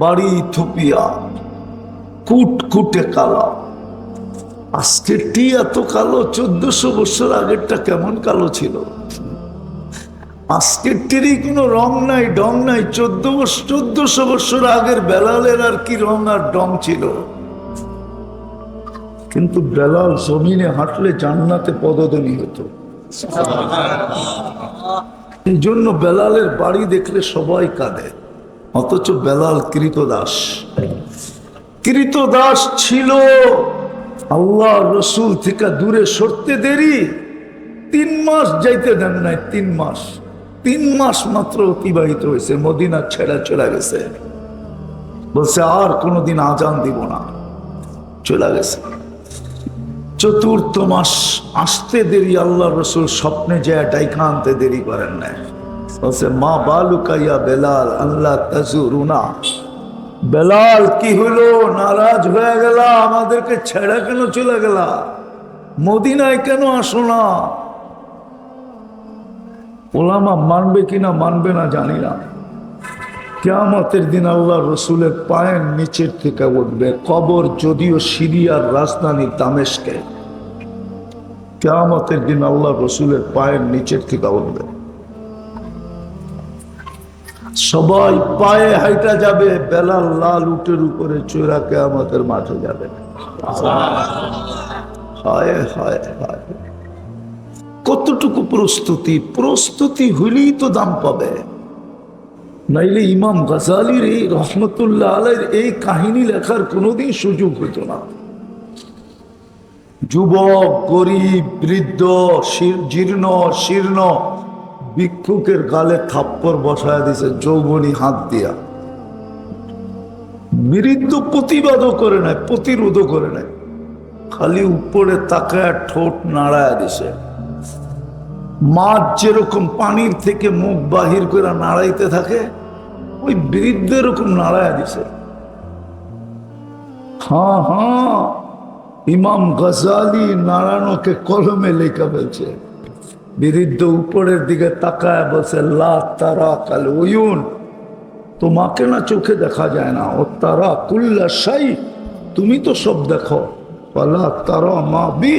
বাড়ি থুপিয়া, কুটকুটে কালো। আজকেরটি এত কালো, চোদ্দশো বছর আগেরটা কেমন কালো ছিল? আজকেরটিরই কোনো রং নাই, ডং নাই, চোদ্দ বছর চোদ্দশো বছর আগের বেলালের আর কি রং আর ডং ছিল? কিন্তু বেলাল জমিনে হাঁটলে জান্নাতে পদধ্বনি হতো। এই জন্য বেলালের বাড়ি দেখলে সবাই কাঁদে। অথচ বেলাল কৃতদাস। কৃতদাস ছিল আল্লাহ রসুল থেকে দূরে সরতে দেরি। তিন মাস যাইতে দেন নাই, তিন মাস। তিন মাস মাত্র অতিবাহিত হয়েছে, মদিনা ছেড়া চলে গেছে। বলছে, আর কোনোদিন আজান দিব না। চলে গেছে। চতুর্থ মাস আসতে দেরি আল্লাহ রসুল স্বপ্নে যায়, ডাইকা আনতে দেরি করেন না বলছে মা বালুকাইয়া বেলাল আল্লাহ তাজুরুনা বেলাল কি হলো নারাজ হয়ে গেল আমাদেরকে ছেড়ে কেন চলে গেল মদিনায় কেন আসো না ওলামা মানবে কিনা মানবে না জানি না কেয়ামতের দিন আল্লাহ রসুলের পায়ের নিচের থেকে উঠবে কবর যদিও সিরিয়ার রাজধানী দামেশকে কেয়ামতের দিন আল্লাহ রসুলের পায়ের নিচের থেকে উঠবে সবাই পায়ে হাইটা যাবে, বেলাল লাল উটের উপরে চোরা কেয়ামতের মাঠে যাবে। কতটুকু প্রস্তুতি? প্রস্তুতি হইলেই তো দাম পাবে। নাইলে ইমাম গাজালির এই রহমতুল্লাহ আলের এই কাহিনী লেখার কোনোদিন সুযোগ হতো না। যুবক, গরিব, বৃদ্ধ জীর্ণ, শীর্ণ ভিক্ষুকের গালে থাপ্পর বসায় দিছে যৌবনী হাত দিয়া। বৃদ্ধ প্রতিবাদও করে নাই, প্রতিরোধও করে নাই। খালি উপরে তাকায় ঠোঁট নাড়ায় দিছে। মাছ যেরকম পানির থেকে মুখ বাহির করে নাড়াইতে থাকে, ওই বৃদ্ধ এরকম নাড়ায় দিছে। হ্যাঁ হ্যাঁ ইমাম গজালি নারায়ণকে কলমে লেখা ফেলছে বৃদ্ধ উপরের দিকে তাকায় বলছে, লা তারা কাল ওয়ুন তোমাকে না চোখে দেখা যায় না। ও তারা কুল্লা সাই তুমি তো সব দেখো। বলা তারা মা বি।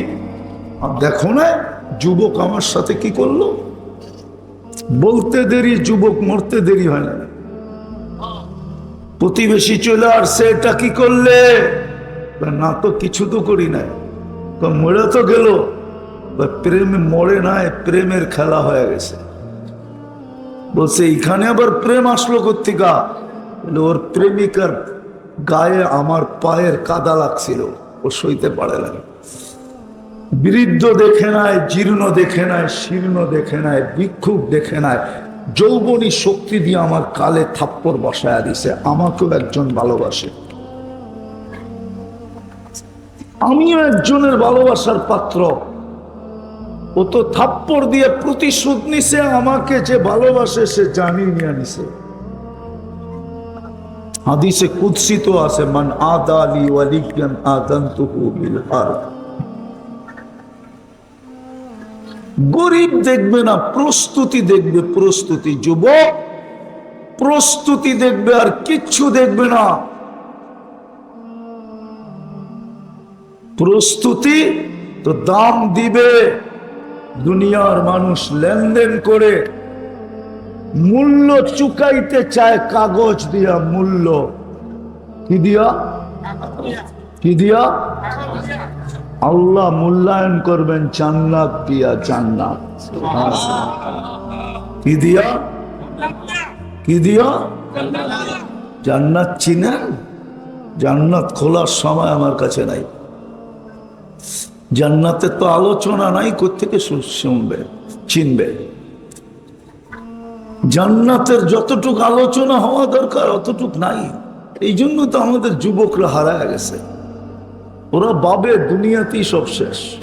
দেখো না, যুবক আমার সাথে কি করল? বলতে দেরি, যুবক মরতে দেরি হয় না। প্রতিবেশী চলে আসছে, এটা কি করলে? না, তো কিছু তো করি নাই। তো মরে তো গেল। প্রেমে মরে নাই প্রেমের খেলা হয়ে গেছে। বলছে এখানে আবার প্রেম আসলো বলে, ওর প্রেমিকার গায়ে আমার পায়ের কাদা লাগছিল ও সইতে পারে না বৃদ্ধ দেখে নাই জীর্ণ দেখে নাই শীর্ণ দেখে নাই বিক্ষোভ দেখে নাই যৌবনী শক্তি দিয়ে আমার কালে থাপ্পড় বসায়া দিছে আমাকেও একজন ভালোবাসে। আমিও একজনের ভালোবাসার পাত্র। ও তো থাপ্পড় দিয়ে প্রতিশোধ নিছে, আমাকে যে ভালোবাসে সে জানি নিয়ে নিছে হাদিসে কুৎসিত আছে, মান আদালি ওয়ালিয়ান আদান্তুহু বিল গরিব দেখবে না, প্রস্তুতি দেখবে, প্রস্তুতি যুবক। প্রস্তুতি দেখবে আর কিচ্ছু দেখবে না। প্রস্তুতি তো দাম দিবে। দুনিয়ার মানুষ লেনদেন করে মূল্য চুকাইতে চায় কাগজ দিয়া মূল্য। কি দিয়া? কি দিয়া? আল্লাহ মূল্যায়ন করবেন জান্নাত দিয়া জান্নাত। কি দিয়া? কি দিয়া? জান্নাত চিনেন? জান্নাত খোলার সময় আমার কাছে নাই। জান্নাতের তো আলোচনা নাই কোথেকে শুনবে, চিনবে? জান্নাতের যতটুক আলোচনা হওয়া দরকার, অতটুক নাই। এই জন্য তো আমাদের যুবকরা হারায় গেছে। ওরা বাবে দুনিয়াতেই সব শেষ।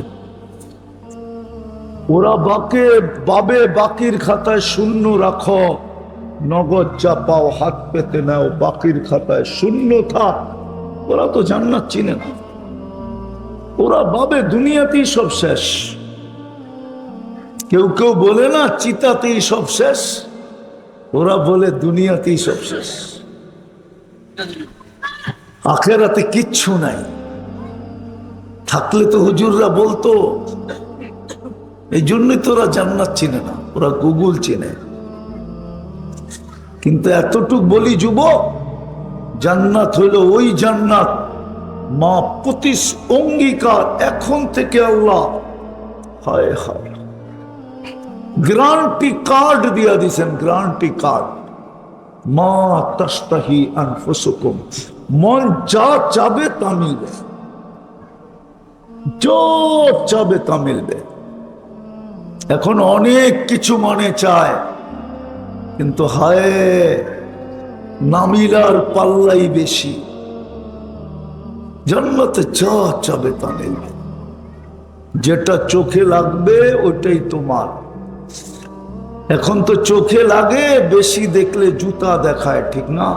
ওরা বাকে বাবে বাকির খাতায় শূন্য রাখো, নগদ যা পাও হাত পেতে নাও, বাকির খাতায় শূন্য থাক। ওরা তো জান্নাত চিনে না। ওরা ভাবে দুনিয়াতেই সব শেষ। কেউ কেউ বলে না চিতাতেই সব শেষ। ওরা বলে দুনিয়াতেই সব শেষ। আখেরাতে কিচ্ছু নাই। থাকলে তো হুজুররা বলতো এই জন্যই তো ওরা জান্নাত চিনে না, ওরা গুগল চিনে। কিন্তু এতটুক বলি, যুবক, জান্নাত হইল ওই জান্নাত মা প্রতিস অঙ্গীকার এখন থেকে আল্লাহ। হায় হায়। গ্রান্টি কার্ড দিয়া দিছেন, গ্রান্টি কার্ড। মা তাস্তাহি আনফুসুকুম। মন যা চাবে তা মিলবে। যা চাবে তা মিলবে। এখন অনেক কিছু মনে চায়, কিন্তু হায়, নামিলার পাল্লাই বেশি। জন্মতে যা চাবে তা মিলবে যেটা চোখে লাগবে ওটাই তোমার। এখন তো চোখে লাগে, বেশি দেখলে জুতা দেখায়, ঠিক না?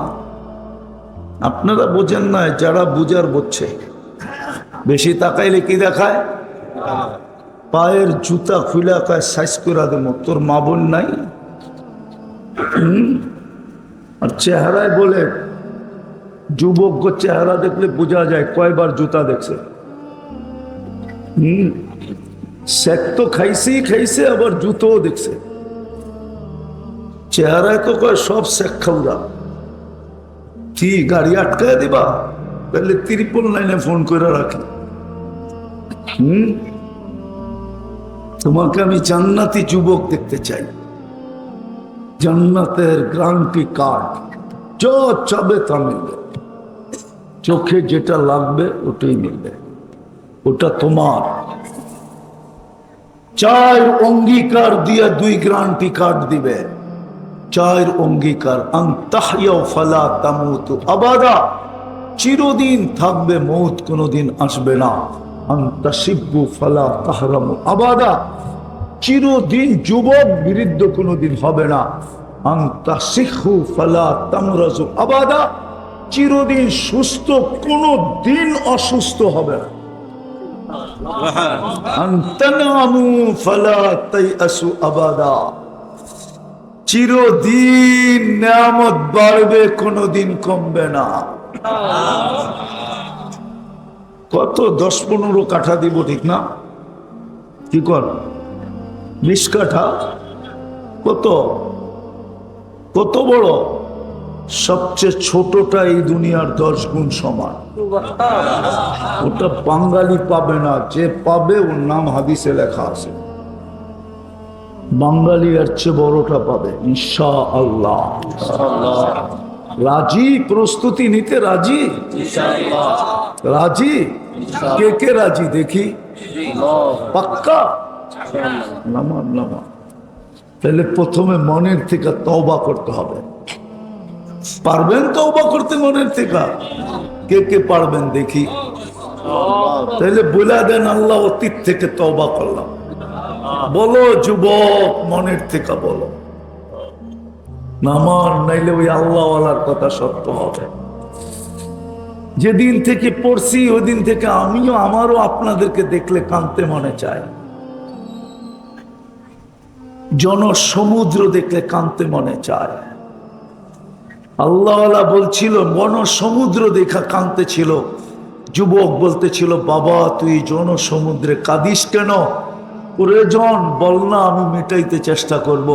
আপনারা বোঝেন না, যারা বুঝার বুঝছে বেশি তাকাইলে কি দেখায়? পায়ের জুতা খুলে সাইজ করে দেবো, তোর মা বোন নাই? আর চেহারায় বলে যুবক চেহারা দেখলে বোঝা যায় কয়বার জুতা দেখছে। হম তো খাইছি, খাইছে, আবার জুতোও দেখছে। চেহারায় তো কয়, সব শেখ খাউরা কি গাড়ি আটকায় দিবা? তাহলে ত্রিপল লাইনে ফোন করে রাখি। হম, তোমাকে আমি জান্নাতি যুবক দেখতে চাই। জান্নাতের গ্রান্টি কার্ড চাবে মিলবে চোখে যেটা লাগবে, ওটাই মিলবে। ওটা তোমার। চার অঙ্গীকার দিয়ে দুই গ্রান্টি কার্ড দিবে। চার অঙ্গীকার ফালা তামুতু আবাদা। চিরদিন থাকবে মৌত, কোনোদিন আসবে না। আন্তাসিব্বু ফালা তাহরামু আবাদা। চিরদিন যুবক বিরুদ্ধ কোনোদিন হবে না। আন্তাসিহু ফালা তামরাজু আবাদা। চিরদিন সুস্থ কোনো দিন অসুস্থ হবে না। চিরদিন নিয়ামত বাড়বে, কোনোদিন কমবে না। কত দশ পনেরো কাঠা দিব, ঠিক না? কি কর? বিশ কাঠা? কত? কত বড়? সবচেয়ে ছোটটা এই দুনিয়ার দশ গুণ সমান। ওটা বাঙালি পাবে না, যে পাবে ওর নাম হাদিসে লেখা আছে। বাঙালি এর চেয়ে বড়টা পাবে ইনশা আল্লাহ রাজি? প্রস্তুতি নিতে রাজি? রাজি? কে কে রাজি দেখি? পাক্কা? নামান নামা তাহলে প্রথমে মনের থেকে তওবা করতে হবে। পারবেন তওবা করতে মনের থেকে? কে কে পারবেন দেখি। তাহলে বলে দেন আল্লাহ অতীত থেকে তওবা করলাম। বলো যুবক মনের থেকে বলো। নাইলে ওই আল্লাহওয়ালার কথা সত্য হবে। যেদিন থেকে পড়ছি ওই দিন থেকে আমিও আমারও আপনাদেরকে দেখলে কানতে মনে চায়। জনসমুদ্র দেখলে কানতে মনে চায়। আল্লাহওয়ালা বলছিল সমুদ্র দেখা কানতে ছিল যুবক বলতেছিল, বাবা, তুই জনসমুদ্রে কাঁদিস কেন? প্রয়োজন, বল না, আমি মেটাইতে চেষ্টা করব।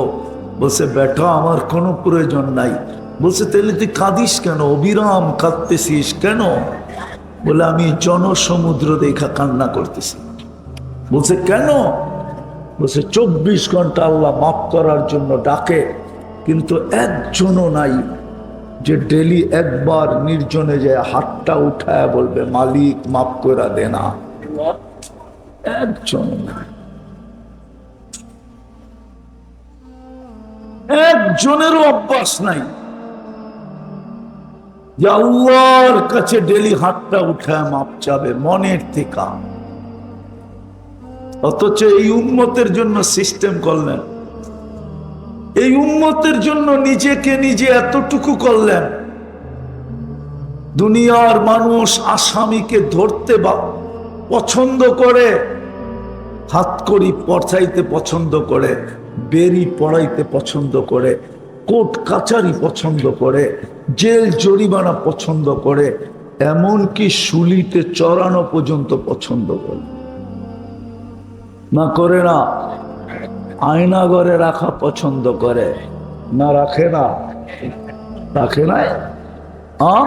বলছে, বেটা, আমার কোনো প্রয়োজন নাই। বলছে, তাহলে তুই কাঁদিস কেন? অবিরাম কাঁদতেছিস কেন? বলে, আমি জনসমুদ্র দেখা কান্না করতেছি। বলছে, কেন? বলছে, চব্বিশ ঘণ্টা আল্লাহ মাফ করার জন্য ডাকে, কিন্তু একজনও নাই। যে ডেলি একবার নির্জনে যায় হাতটা উঠায় বলবে, মালিক মাফ করে দে না। একজন একজনেরও অভ্যাস নাই। আল্লাহর কাছে ডেলি হাতটা উঠায় মাপ চাবে, মনের থেকে। অথচ এই উন্মতের জন্য সিস্টেম করলেন এই উন্মতের জন্য নিজেকে নিজে এতটুকু করলেন। দুনিয়ার মানুষ আসামিকে ধরতে বা পছন্দ করে, হাত করি পড়াইতে পছন্দ করে, বেরি পড়াইতে পছন্দ করে, কোর্ট কাচারি পছন্দ করে, জেল জরিমানা পছন্দ করে, এমনকি শুলিতে চড়ানো পর্যন্ত পছন্দ করে। না করে না আয়না ঘরে রাখা পছন্দ করে। না, রাখে না। রাখে না? আ?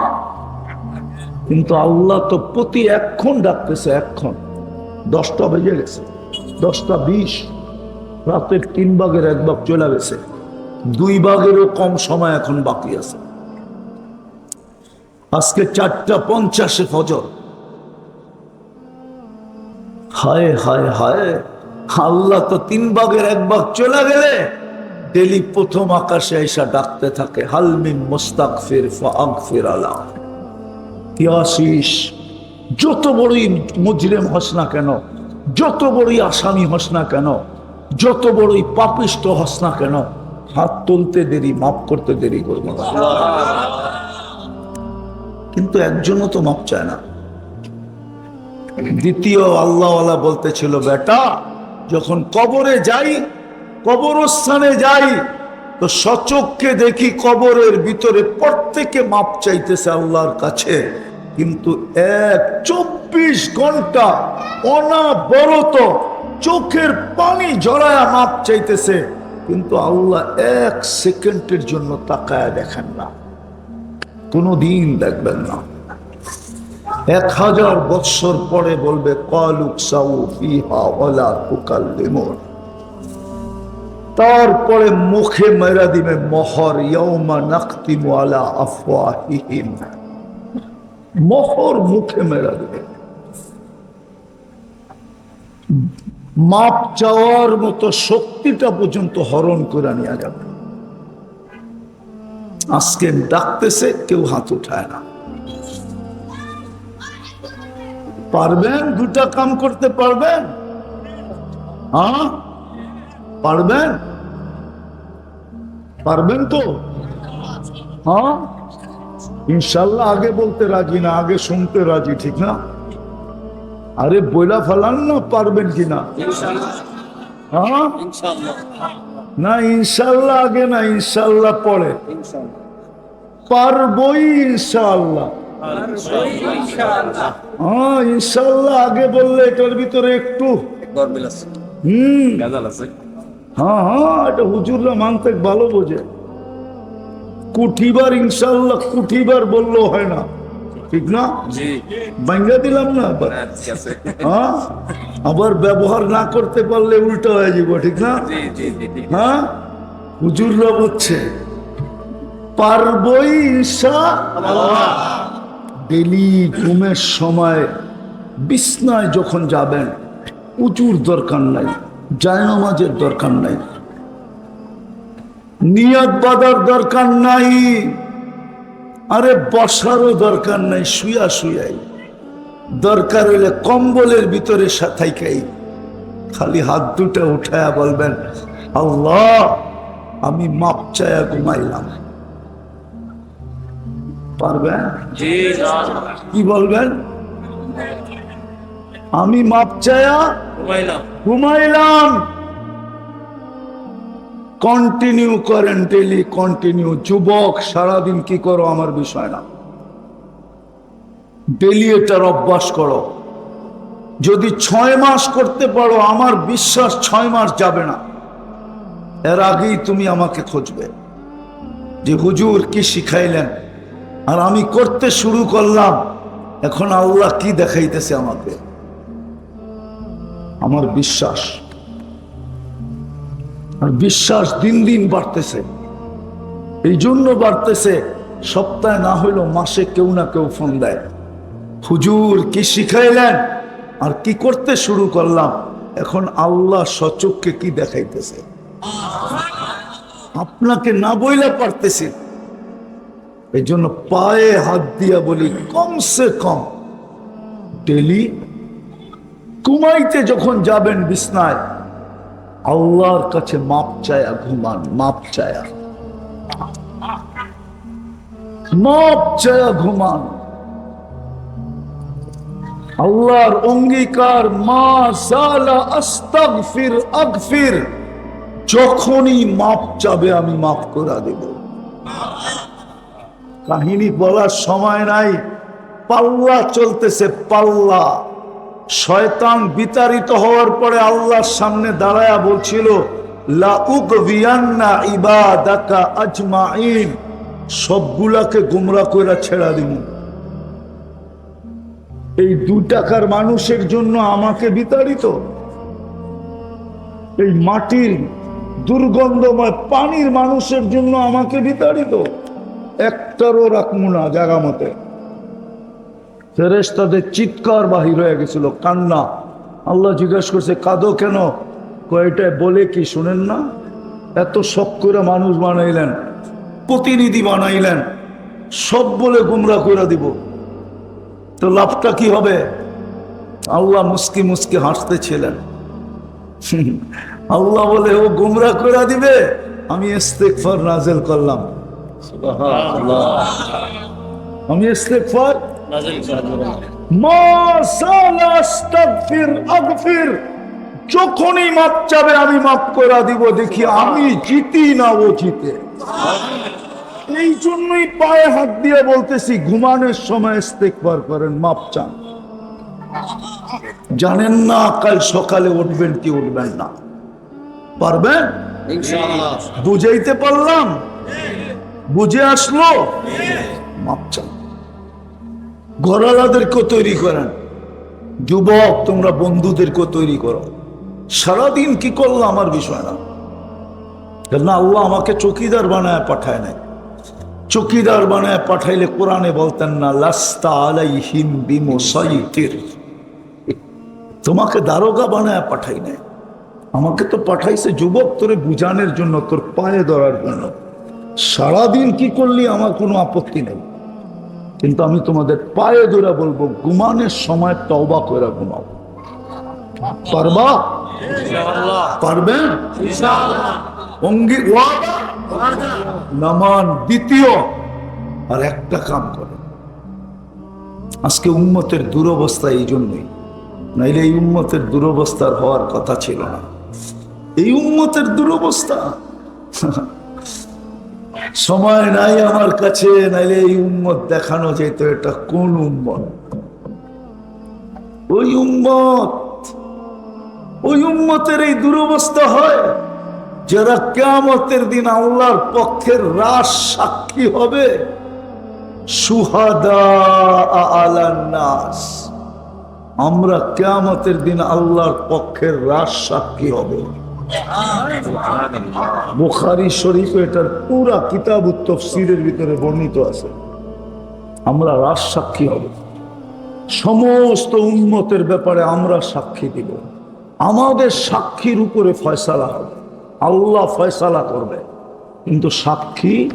কিন্তু আল্লাহ তো প্রতি এক্ষণ ডাকতেছে এক্ষণ দশটা বেজে গেছে। দশটা বিশ। রাতের তিন ভাগের এক ভাগ চলে গেছে। দুই ভাগেরও কম সময় এখন বাকি আছে। আজকে চারটা পঞ্চাশে ফজর। হায় হায় হায়। আল্লাহ তো তিন ভাগের এক ভাগ চলে গেলে ডেলি প্রথম আকাশে এসা ডাকতে থাকে হালমিন মোস্তাক ফির ফির আলা কি আশিস, যত বড়ই মুজরিম হস না কেন, যত বড়ই আসামি হস না কেন, যত বড়ই পাপিষ্ট হস না কেন, হাত তুলতে দেরি মাফ করতে দেরি করব। কিন্তু একজনও তো মাপ চায় না দ্বিতীয় আল্লাহওয়ালা বলতেছিল, বেটা যখন কবরে যাই, কবরস্থানে যাই, তো সচককে দেখি কবরের ভিতরে প্রত্যেকে মাপ চাইতেছে আল্লাহর কাছে। কিন্তু এক চব্বিশ ঘণ্টা অনাবরত চোখের পানি জড়ায়া মাপ চাইতেছে, কিন্তু আল্লাহ এক সেকেন্ডের জন্য তাকায় দেখেন না। কোনো দিন দেখবেন না। এক হাজার বৎসর পরে বলবে, কলুক তারপরে মুখে মেরা দিবে, মহর আফওয়াহিহিম। মহর মুখে মেরা দিবে। মাপ চাওয়ার মতো শক্তিটা পর্যন্ত হরণ করে নেওয়া যাবে। আজকে ডাকতেছে, কেউ হাত উঠায় না। পারবেন? দুটা কাম করতে পারবেন? হ্যাঁ? পারবেন? পারবেন তো? হ্যাঁ? ইনশাল্লাহ আগে বলতে রাজি না, আগে শুনতে রাজি, ঠিক না? আরে বইলা ফেলান না, পারবেন কিনা হ্যাঁ? না, ইনশাল্লাহ আগে না, ইনশাল্লাহ পরে। পারবই ইনশাল্লাহ। হ্যাঁ ইনশাল্লাহ আগে বললে এটার ভিতরে একটু। হুম। হ্যাঁ হ্যাঁ এটা হুজুররা মানতে ভালো বোঝে। কুঠিবার ইনশাল্লাহ কুঠিবার বললেও হয় না। ঠিক না? দিলাম না আবার? হ্যাঁ আবার ব্যবহার না করতে পারলে উল্টো হয়ে যাব ঠিক না? হ্যাঁ? হুজুররা বলছে পারবই ঈশা ডেলি ঘুমের সময় বিছনায় যখন যাবেন উঁচুর দরকার নাই, জায়নামাজের দরকার নাই, নিয়াত বাঁধার দরকার নাই, আরে বসারও দরকার নাই, শুয়া শুয়াই। দরকার হইলে কম্বলের ভিতরে সাথাইকাই, খালি হাত দুটা উঠায়া বলবেন, আল্লাহ, আমি মাপ চায়া ঘুমাইলাম। পারবেন? কি বলবেন? আমি মাপ চায়া ঘুমাইলাম। কন্টিনিউ করেন ডেলি কন্টিনিউ যুবক সারাদিন কি করো আমার বিষয় না। ডেলি এটার অভ্যাস করো। যদি ছয় মাস করতে পারো আমার বিশ্বাস ছয় মাস যাবে না। এর আগেই তুমি আমাকে খুঁজবে। যে হুজুর কি শিখাইলেন? আর আমি করতে শুরু করলাম, এখন আল্লাহ কি দেখাইতেছে আমাকে? আমার বিশ্বাস। আর বিশ্বাস দিন দিন বাড়তেছে। এই জন্য বাড়তেছে, সপ্তাহে না হইল মাসে কেউ না কেউ ফোন দেয়। হুজুর, কি শিখাইলেন? আর কি করতে শুরু করলাম? এখন আল্লাহ সচককে কি দেখাইতেছে? আপনাকে না বইলে পারতেছি এই জন্য পায়ে হাত দিয়া বলি, কমসে কম। ডেলি ঘুমাইতে যখন যাবেন বিছনায়, আল্লাহর কাছে মাপ চায়া ঘুমান, মাপ চায়া। মাপ চায়া ঘুমান। আল্লাহর অঙ্গীকার, মা সালা আস্তাগফির, আগফির। যখনই মাপ চাবে, আমি মাফ করা দেব। কাহিনী বলার সময় নাই। পাল্লা চলতেছে, পাল্লা। শয়তান বিতাড়িত হওয়ার পরে আল্লাহর সামনে দাঁড়ায়া বলছিল সবগুলাকে গুমরা কইরা ছেড়া দিব এই দু টাকার মানুষের জন্য আমাকে বিতাড়িত? এই মাটির দুর্গন্ধময় পানির মানুষের জন্য আমাকে বিতাড়িত? একটারও রাখব না জায়গা মতে। ফেরেস তাদের চিৎকার বাহির হয়ে গেছিল, কান্না। আল্লাহ জিজ্ঞাসা করছে, কাঁদো কেন? কয়টায় বলে কি শুনেন না? এত শখ করে মানুষ বানাইলেন, প্রতিনিধি বানাইলেন, সব বলে গুমরা করে দিব। তো লাভটা কি হবে? আল্লাহ মুস্কি মুস্কি হাসতেছিলেন। আল্লাহ বলে, ও গুমরা করে দিবে? আমি ইস্তেকফার নাজেল করলাম। আমি ইস্তেকফার যখনই মাপ চাবে আমি মাপ করে দিব দেখি আমি জিতি না ও জিতে। এই জন্যই পায়ে হাত দিয়ে বলতেছি ঘুমানোর সময় ইস্তেকবার করেন মাপ চান। জানেন না কাল সকালে উঠবেন কি উঠবেন না। পারবেন? বুঝাইতে পারলাম? বুঝে আসলো? মাপ চান তৈরি করেন। যুবক, তোমরা বন্ধুদেরকে তৈরি করো। সারাদিন কি করল আমার বিষয় না কেন আল্লাহ আমাকে চকিদার বানায় পাঠায় নাই। চকিদার বানায় পাঠাইলে কোরআনে বলতেন না, লাস্তা আলাইহিম বিমুসাইতির। তোমাকে দারোগা বানায় পাঠাই নাই। আমাকে তো পাঠাইছে যুবক, তোরে বুঝানোর জন্য, তোর পায়ে ধরার জন্য। সারাদিন কি করলি আমার কোনো আপত্তি নেই। কিন্তু আমি তোমাদের পায়ে ধরে বলব ঘুমানের সময় তওবা করে ঘুমাও। পারবা? পারবেন অঙ্গি নামান দ্বিতীয়। আর একটা কাম করে। আজকে উম্মতের দুরবস্থা এই জন্যই। নাইলে এই উম্মতের দুরবস্থার হওয়ার কথা ছিল না। এই উম্মতের দুরবস্থা। সময় নাই আমার কাছে, নাইলে এই উম্মত দেখানো যেত, এটা কোন উম্মত? ওই উম্মত, ওই উম্মতের এই দুরবস্থা হয়, যারা কেয়ামতের দিন আল্লাহর পক্ষের রাস সাক্ষী হবে। সুহাদা আমরা কেয়ামতের দিন আল্লাহর পক্ষের রাস সাক্ষী হবে। বুখারি শরীফ এটার পুরা কিতাব তফসিরের ভিতরে বর্ণিত আছে। আমরা রাস সাক্ষী হব। সমস্ত উন্মতের ব্যাপারে আমরা সাক্ষী দিব। আমাদের সাক্ষীর উপরে ফয়সালা হবে। আল্লাহ ফয়সালা করবে। কিন্তু সাক্ষী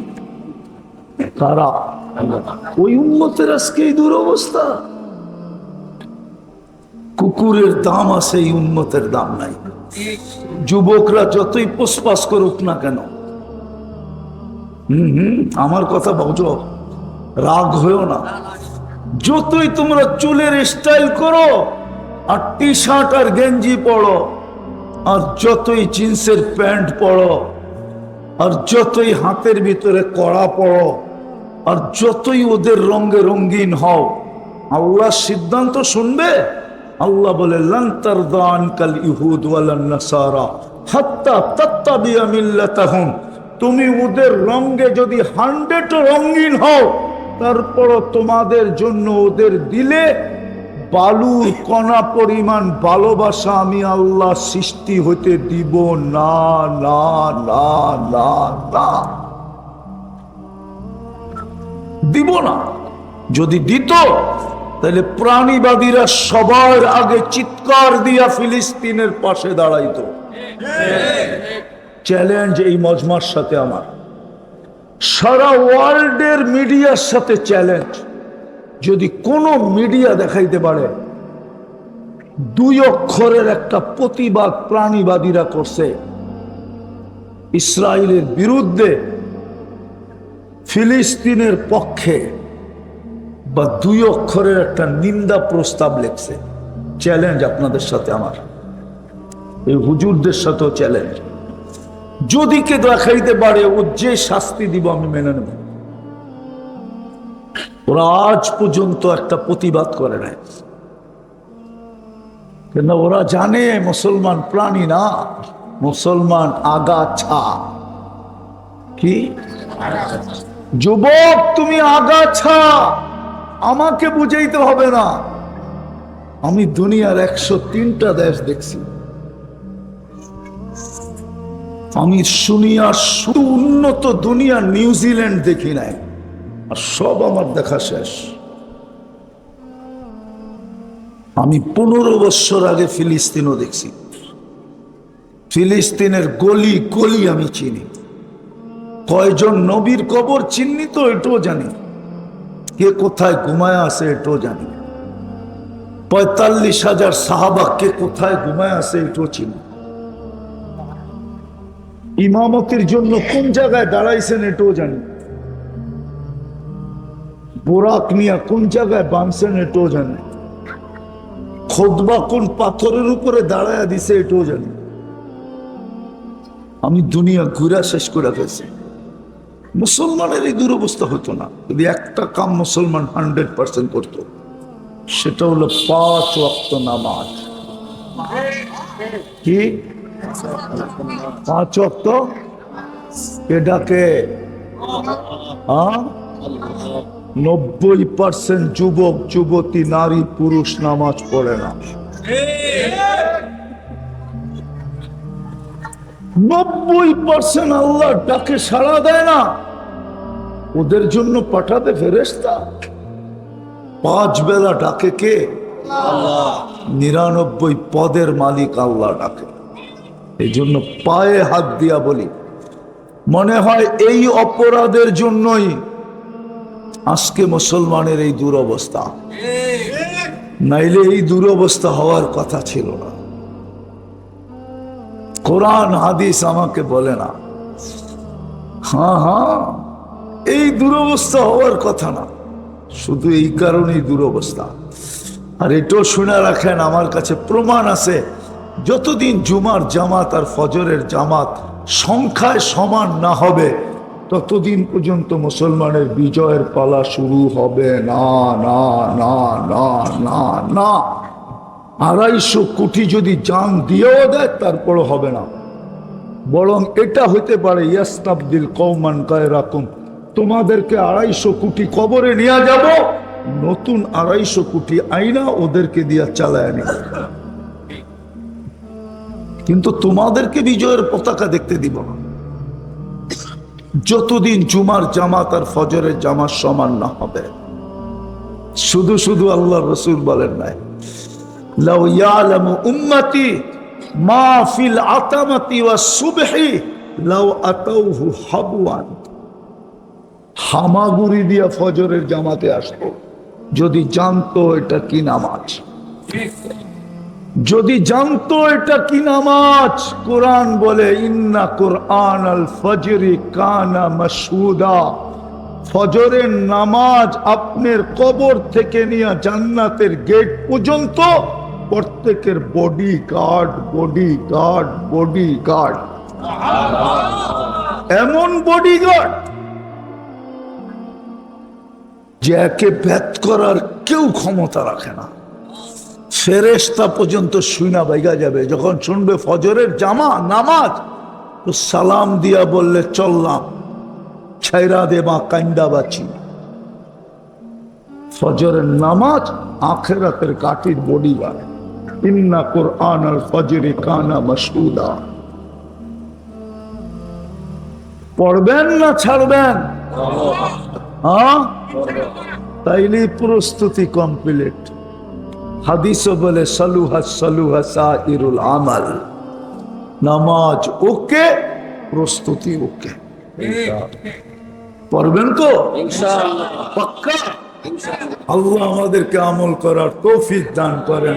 তারা ওই উন্মতের আজকে এই দুরবস্থা। কুকুরের দাম আছে, এই উন্মতের দাম নাই। যুবকরা যতই পোষপাস করুক না কেন, হম আমার কথা বুঝো রাগ হয়েও না। যতই তোমরা চুলের স্টাইল করো, আর টি শার্ট আর গেঞ্জি পড়ো আর যতই জিন্সের প্যান্ট পড়ো আর যতই হাতের ভিতরে কড়া পড়ো আর যতই ওদের রঙে রঙিন হও, আল্লাহ সিদ্ধান্ত শুনবে? আল্লাহ বলে কাল ইহুদ তুমি ওদের রঙে যদি হান্ড্রেড রঙিন হও, তারপরও তোমাদের জন্য ওদের দিলে বালুর কণা পরিমাণ ভালোবাসা আমি আল্লাহ সৃষ্টি হতে দিব। না না না না না। দিব না। যদি দিত তাহলে প্রাণীবাদীরা সবার আগে চিৎকার দিয়া ফিলিস্তিনের পাশে দাঁড়াইত। চ্যালেঞ্জ এই মজমার সাথে আমার। সারা ওয়ার্ল্ডের মিডিয়ার সাথে চ্যালেঞ্জ। যদি কোনো মিডিয়া দেখাইতে পারে, দুই অক্ষরের একটা প্রতিবাদ প্রাণীবাদীরা করছে। ইসরায়েলের বিরুদ্ধে ফিলিস্তিনের পক্ষে বা দুই অক্ষরের একটা নিন্দা প্রস্তাব লেখছে। চ্যালেঞ্জ আপনাদের সাথে আমার। এই হুজুরদের সাথেও চ্যালেঞ্জ যদি কে দেখাইতে পারে, ও যে শাস্তি দিব, আমি মেনে নেব। ওরা আজ পর্যন্ত একটা প্রতিবাদ করে নাই। কেন ওরা জানে মুসলমান প্রাণী না। মুসলমান আগাছা। কি? যুবক, তুমি আগাছা। আমাকে বুঝাইতে হবে না। আমি দুনিয়ার একশো তিনটা দেশ দেখছি। আমি শুনিয়া শুধু উন্নত দুনিয়া নিউজিল্যান্ড দেখি নাই, আর সব আমার দেখা শেষ। আমি পনেরো বছর আগে ফিলিস্তিনও দেখছি। ফিলিস্তিনের গলি গলি আমি চিনি। কয়জন নবীর কবর চিহ্নিত এটাও জানি। কে কোথায় ঘুমায় আছে এটাও জানি না। পঁয়তাল্লিশ হাজার সাহাবা কে কোথায় ঘুমায় আছে এটাও চিনি ইমামতির জন্য কোন জায়গায় দাঁড়াইছেন এটাও জানি বোরাক নিয়ে কোন জায়গায় বাঁধছেন এটাও জানি খোদবা কোন পাথরের উপরে দাঁড়ায় দিছে এটাও জানি আমি দুনিয়া ঘুরা শেষ করে ফেলছি। মুসলমানের এই দুরবস্থা হতো না। যদি একটা কাম মুসলমান হান্ড্রেড পার্সেন্ট করতো, সেটা হলো পাঁচ ওয়াক্ত নামাজ। কি? পাঁচ ওয়াক্ত? এটাকে নব্বই পার্সেন্ট যুবক, যুবতী, নারী, পুরুষ নামাজ পড়ে না। নব্বই পার্সেন্ট আল্লাহ ডাকে সাড়া দেয় না। ওদের জন্য পাঠাতে ফেরেস্তা পাঁচ বেলা ডাকে কে? নিরানব্বই পদের মালিক আল্লাহ ডাকে। এই জন্য পায়ে হাত দিয়া বলি, মনে হয় এই অপরাধের জন্যই আজকে মুসলমানের এই দুরবস্থা। নাইলে এই দুরবস্থা হওয়ার কথা ছিল না। কোরআন, হাদিস আমাকে বলে না। হ্যাঁ হ্যাঁ এই দুরবস্থা হওয়ার কথা না। শুধু এই কারণেই দুরবস্থা। আর এটাও শুনে রাখেন, আমার কাছে প্রমাণ আছে, যতদিন জুমার জামাত আর ফজরের জামাত সংখ্যায় সমান না হবে, ততদিন পর্যন্ত মুসলমানের বিজয়ের পালা শুরু হবে। না না না না না না। আড়াইশো কোটি যদি জান দিয়েও দেয়, তারপরও হবে না। বরং এটা হইতে পারে, ইয়াস্তাবদিল কৌমান কায়রাকুম তোমাদেরকে আড়াইশো কোটি কবরে নিয়ে যাব, নতুন আড়াইশো কোটি আইনা ওদেরকে দিয়া চালায় নিব। কিন্তু তোমাদেরকে বিজয়ের পতাকা দেখতে দিব না। যতদিন জুমার জামাত আর ফজরের জামাত সমান না হবে, শুধু শুধু আল্লাহ রসুল বলেন নাই। ইয়ালামু উম্মতি মা ফিল আতামাতি ওয়া সুবহি লাউ আতাউহু হাবওয়ান। হামাগুড়ি দিয়া ফজরের জামাতে আসতো যদি জানতো এটা কি নামাজ? যদি জানতো এটা কি নামাজ? কোরআন বলে, ইন্না কোরআন আল ফজরি কানা মাসুদা ফজরের নামাজ আপনার কবর থেকে নিয়ে জান্নাতের গেট পর্যন্ত প্রত্যেকের bodyguard bodyguard bodyguard এমন বডি গার্ড যে একে ব্যাত করার কেউ ক্ষমতা রাখে না। ফেরেস্তা পর্যন্ত শুইনা বাইগা যাবে। যখন শুনবে ফজরের জামা, নামাজ, তো সালাম দিয়া বললে চললাম ছাইরা দে মা কান্দা বাঁচি। ফজরের নামাজ আখেরাতের কাঠির বডি গার্ড ইন্না কোরআন আল ফজরে কানা মাসুদা পড়বেন না ছাড়বেন? হ্যাঁ? তাইলে প্রস্তুতি কমপ্লিট। হাদিসও বলে সালুহা সালুহা সাইরুল আমাল। নামাজ ওকে প্রস্তুতি ওকে। পড়বেন তো? পাক্কা? আল্লাহ আমাদেরকে আমল করার তৌফিক দান করেন।